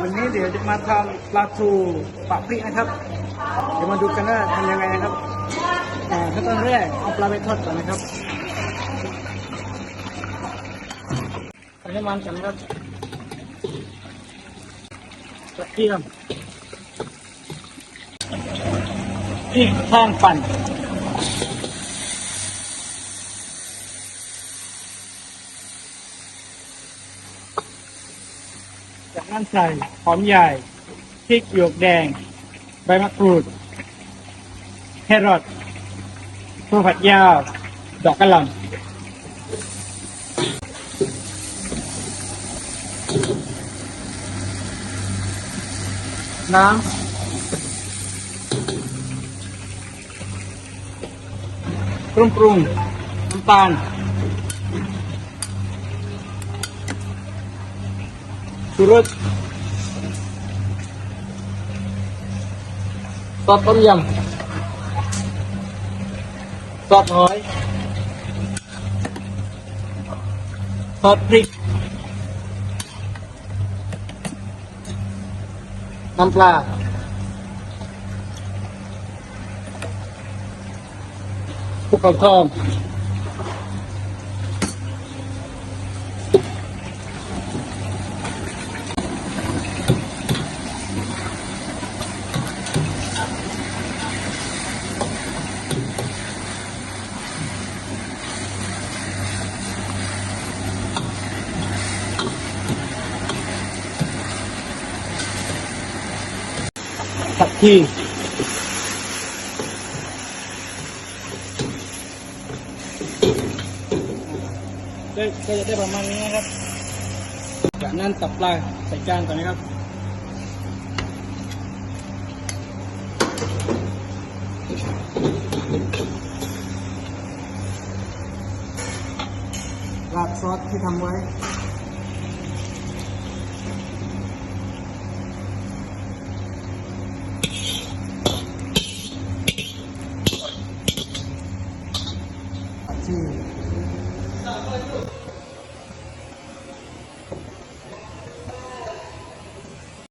วันนี้เดี๋ยวจะมาทำปลาทูปะพริกนะครับ เดี๋ยวมาดูกันว่าทำยังไงนะครับต่ขั้นตอนแรกเอาปลาไปทอดก่อนนะครับใส่น้ำมันกันนะครับกระเทียมพริกแห้งปั่น จากนั้นใส่หอมใหญ่พริกหยวกแดง ใบมะกรูดแครอทถั่วผัดยาว ดอกกระหล่ำน้ำปรุงปรุงน้ำตาล รสซอสต้มยำซอสหอยซอสพริก น้ำปลาภูเขาทอง ผักชีได้ก็จะได้ประมาณนี้นะครับ จากนั้นตับปลาใส่จานก่อนนะครับราดซอสที่ทำไว้ ผักชี